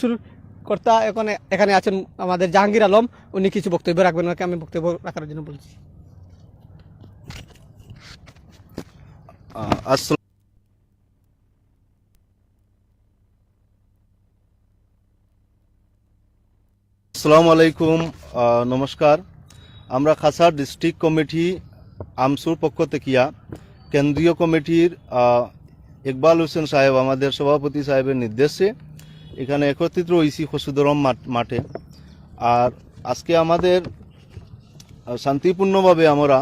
শুরু কর্তা এখানে এখানে আছেন আমাদের জাহাঙ্গীর আলম। উনি কিছু বক্তব্য রাখবেন, ওনাকে আমি বক্তব্য রাখার জন্য বলছি। আসসালাম আসসালামু আলাইকুম নমস্কার। আমরা খাসার ডিস্ট্রিক্ট কমিটি, আমসুর পক্ষ থেকিয়া কেন্দ্রীয় কমিটির ইকবাল হোসেন সাহেব, আমাদের সভাপতি সাহেবের নির্দেশে এখানে একত্রিত হয়েছি খসুদরম মাঠ- আর আজকে আমাদের শান্তিপূর্ণভাবে আমরা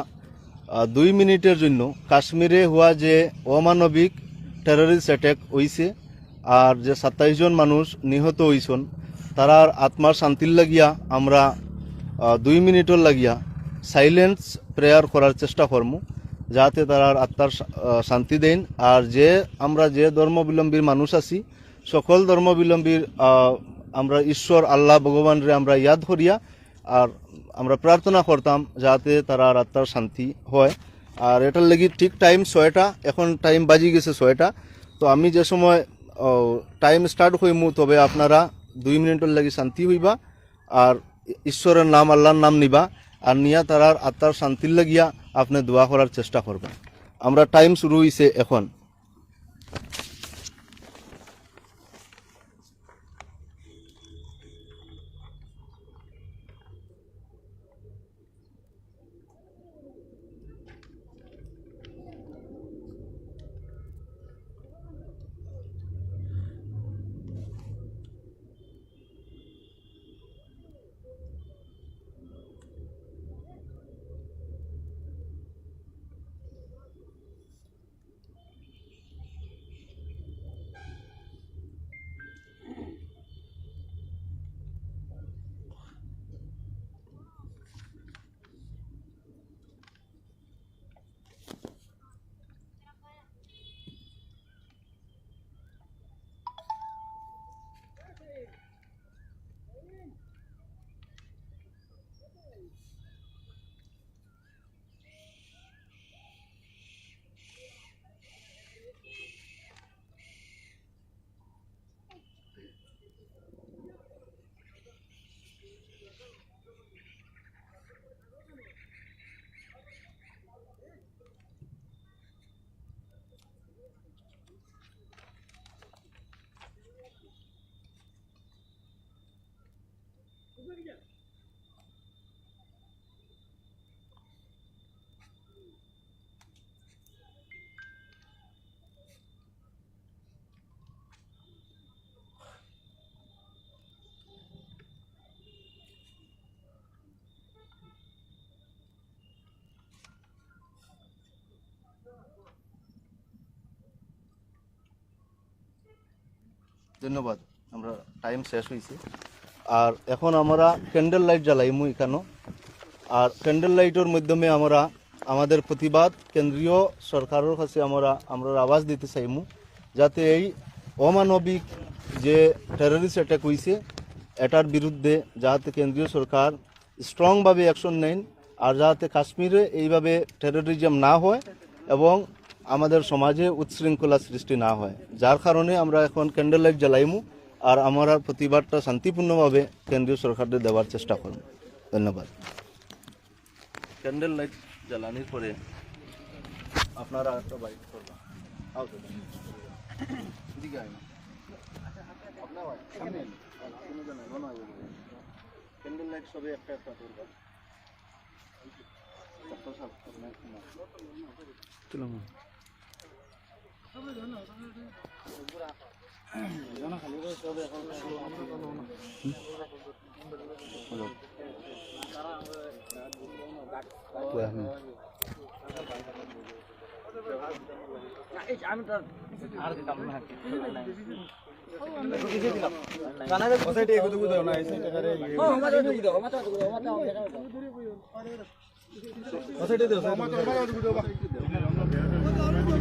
দুই মিনিটের জন্য কাশ্মীরে হওয়া যে অমানবিক টেররিস্ট অ্যাটাক হইছে আর যে সাতাইশ জন মানুষ নিহত হইছেন, তারার আত্মার শান্তির লাগিয়া আমরা দুই মিনিটর লাগিয়া সাইলেন্স প্রেয়ার করার চেষ্টা করব যাতে তারার আত্মার শান্তি দেন। আর যে, আমরা যে ধর্মাবলম্বীর মানুষ আছি সকল ধর্মাবলম্বীর আমরা ঈশ্বর, আল্লাহ, ভগবানরে আমরা ইয়াদ করিয়া আর আমরা প্রার্থনা করতাম যাতে তারা আত্মার শান্তি হয়। আর এটার লাগি ঠিক টাইম ছয়টা, এখন টাইম বাজি গেছে ছয়টা। তো আমি যে সময় টাইম স্টার্ট হইমু, তবে আপনারা দুই মিনিটের লাগি শান্তি হইবা আর ঈশ্বরের নাম, আল্লাহর নাম নিবা আর নিয়া তারার আত্মার শান্তির লাগিয়া আপনি দোয়া করার চেষ্টা করবেন। আমরা টাইম শুরু হইছে এখন। ধন্যবাদ, আমরা টাইম শেষ হয়েছে আর এখন আমরা ক্যান্ডেল লাইট জ্বালাইমু এখানেও। আর ক্যান্ডেল লাইটের মাধ্যমে আমরা আমাদের প্রতিবাদ কেন্দ্রীয় সরকারের কাছে আমরা আমরা আওয়াজ দিতে চাইমু, যাতে এই অমানবিক যে টেররিস্ট অ্যাটাক হয়েছে এটার বিরুদ্ধে যাতে কেন্দ্রীয় সরকার স্ট্রংভাবে অ্যাকশন নেন, আর যাতে কাশ্মীরে এইভাবে টেররিজম না হয়, এবং আমাদের সমাজে উচ্ছৃঙ্খলা সৃষ্টি না হয়। যার কারণে আমরা এখন ক্যান্ডেল লাইট জ্বালাইমু আর আমরা প্রতিবাদটা শান্তিপূর্ণভাবে কেন্দ্রীয় সরকারকে দেওয়ার চেষ্টা করব। ধন্যবাদ। ক্যান্ডেল লাইট জ্বালানির পরে আপনারা একটা বাইক করবেন। ক্যান্ডেল লাইট সবে একটা একটা করবেন সাহেব, আপনার একটু না। হলো। সব লাইন কোরআন কোরআন লাইনও রাখবা শেষ নি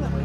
তারা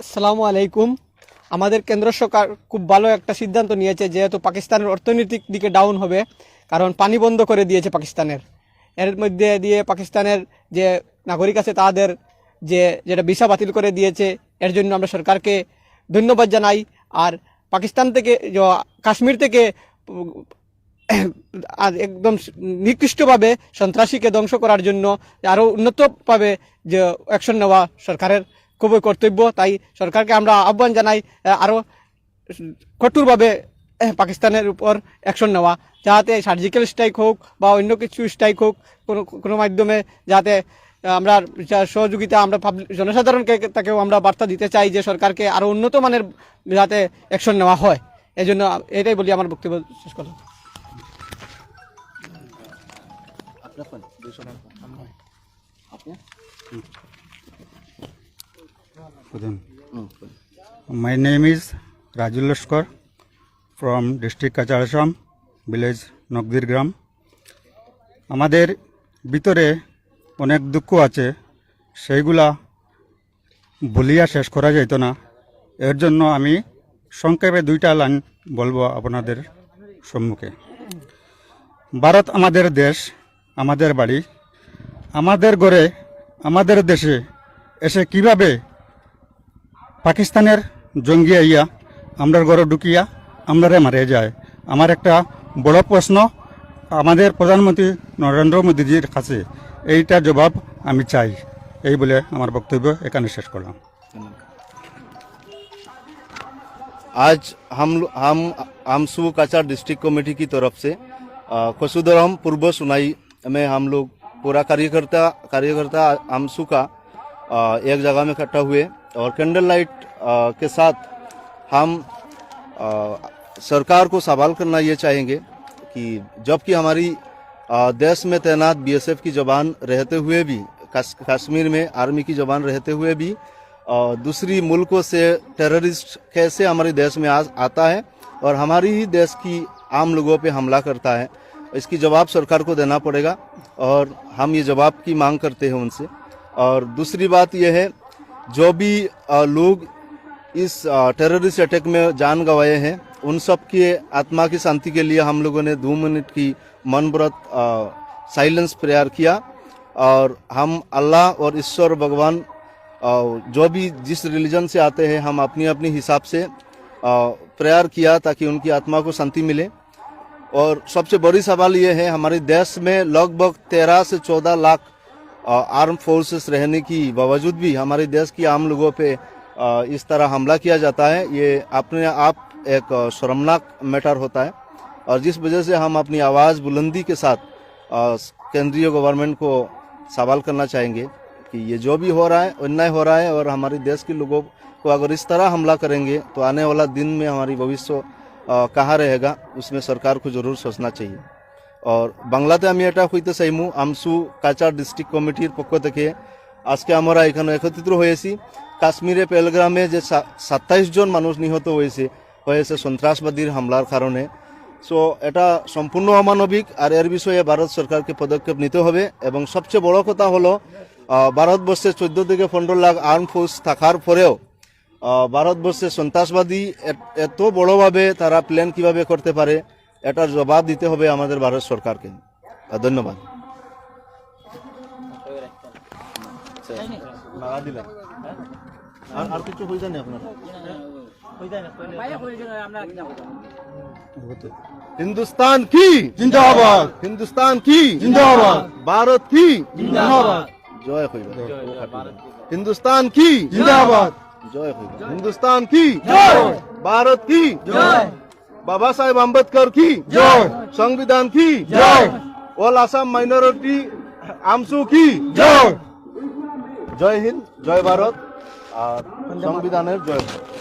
আসসালামু আলাইকুম। আমাদের কেন্দ্র সরকার খুব ভালো একটা সিদ্ধান্ত নিয়েছে যেহেতু পাকিস্তানের অর্থনৈতিক দিকে ডাউন হবে কারণ পানি বন্ধ করে দিয়েছে পাকিস্তানের। এর মধ্যে দিয়ে পাকিস্তানের যে নাগরিক আছে তাদের যে যেটা ভিসা বাতিল করে দিয়েছে এর জন্য আমরা সরকারকে ধন্যবাদ জানাই। আর পাকিস্তান থেকে কাশ্মীর থেকে আর একদম নিকৃষ্টভাবে সন্ত্রাসীকে ধ্বংস করার জন্য আরও উন্নতভাবে যে অ্যাকশন নেওয়া সরকারের খুবই কর্তব্য। তাই সরকারকে আমরা আহ্বান জানাই আরও কঠোরভাবে পাকিস্তানের উপর অ্যাকশন নেওয়া, যাতে সার্জিক্যাল স্ট্রাইক হোক বা অন্য কিছু স্ট্রাইক হোক, কোনো কোনো মাধ্যমে যাতে আমরা সহযোগিতা আমরা জনসাধারণকে তাকেও আমরা বার্তা দিতে চাই যে সরকারকে আরও উন্নত মানের যাতে অ্যাকশন নেওয়া হয়। এই জন্য এটাই বলি আমার বক্তব্য শেষ করলাম। ফোন দুশো আপনি? Phone. My name is Rajul Lashkar from district village গ্রাম। আমাদের ভিতরে অনেক দুঃখ আছে সেইগুলা বলিয়া শেষ করা যাইত না। এর জন্য আমি সংক্ষেপে দুইটা লাইন বলব আপনাদের সম্মুখে। ভারত আমাদের দেশ আমাদের বাড়ি আমাদের ঘরে আমাদের দেশে এসে কিভাবে পাকিস্তানের জঙ্গি আইয়া আমরার ঘরে ঢুকিয়া আমরারে মারে যায় আমার একটা বড় প্রশ্ন আমাদের প্রধানমন্ত্রী নরেন্দ্র মোদীজির কাছে এইটার জবাব আমি চাই এই বলে আমার বক্তব্য এখানে শেষ করলাম आज हम हम आमसू काचार डिस्ट्रिक्ट कमेटी की तरफ से अ, कसुदरम पूर्व सुनाई में हम लोग पूरा कार्यकर्ता कार्यकर्ता आमसू का एक जगह में इकट्ठा हुए और कैंडल लाइट के साथ हम सरकार को सवाल करना ये चाहेंगे कि जबकि हमारी देश में तैनात बीएसएफ की जवान रहते हुए भी कश्मीर में आर्मी की जवान रहते हुए भी दूसरी मुल्कों से टेररिस्ट कैसे हमारे देश में आ, आता है और हमारी ही देश की आम लोगों पे हमला करता है इसकी जवाब सरकार को देना पड़ेगा और हम ये जवाब की मांग करते हैं उनसे। और दूसरी बात यह है, जो भी लोग इस टेररिस्ट अटैक में जान गंवाए हैं, उन सब की आत्मा की शांति के लिए हम लोगों ने दो मिनट की मन व्रत साइलेंस प्रेयर किया। और हम अल्लाह और ईश्वर भगवान जो भी जिस रिलीजन से आते हैं, हम अपनी अपनी हिसाब से प्रेयर किया ताकि उनकी आत्मा को शांति मिले। और सबसे बड़ी सवाल ये है, हमारे देश में लगभग तेरह से चौदह लाख आर्म फोर्सेस रहने की बावजूद भी हमारे देश की आम लोगों पे इस तरह हमला किया जाता है। ये अपने आप एक शर्मनाक मैटर होता है और जिस वजह से हम अपनी आवाज़ बुलंदी के साथ केंद्रीय गवर्नमेंट को सवाल करना चाहेंगे कि ये जो भी हो रहा है, अन्याय हो रहा है और हमारे देश के लोगों को अगर इस तरह हमला करेंगे तो आने वाला दिन में हमारी भविष्य कहाँ रहेगा उसमें सरकार को जरूर सोचना चाहिए और বাংলাতে আমি এটা হইতে চাইমু আমসু কাচার ডিস্ট্রিক্ট কমিটির পক্ষ থেকে আজকে আমরা এখানে একত্রিত হয়েছি কাশ্মীরে পেলগ্রামে যে সাতাইশ জন মানুষ নিহত হয়েছে হয়েছে সন্ত্রাসবাদীর হামলার কারণে সো এটা সম্পূর্ণ অমানবিক আর এর বিষয়ে ভারত সরকারকে পদক্ষেপ নিতে হবে এবং সবচেয়ে বড় কথা হলো আহ, ভারতবর্ষে চোদ্দ থেকে পনেরো লাখ আর্ম ফোর্স থাকার পরেও আহ, ভারতবর্ষে সন্ত্রাসবাদী এত- এত বড়ভাবে তারা প্ল্যান কিভাবে করতে পারে এটার জবাব দিতে হবে আমাদের ভারত সরকারকে আহ, ধন্যবাদ আর কিছু হয়ে যায় আপনার हिंदुस्तान की जिंदाबाद हिंदुस्तान की जिंदाबाद भारत की जिंदाबाद जय खुदा हिंदुस्तान की जिंदाबाद जय खुदा हिंदुस्तान की भारत की बाबा साहेब अम्बेडकर की जय संविधान की जय ऑल आसाम माइनॉरिटी आमसू की जय জয় হিন্দ জয় ভারত আর সংবিধানের জয় ভারত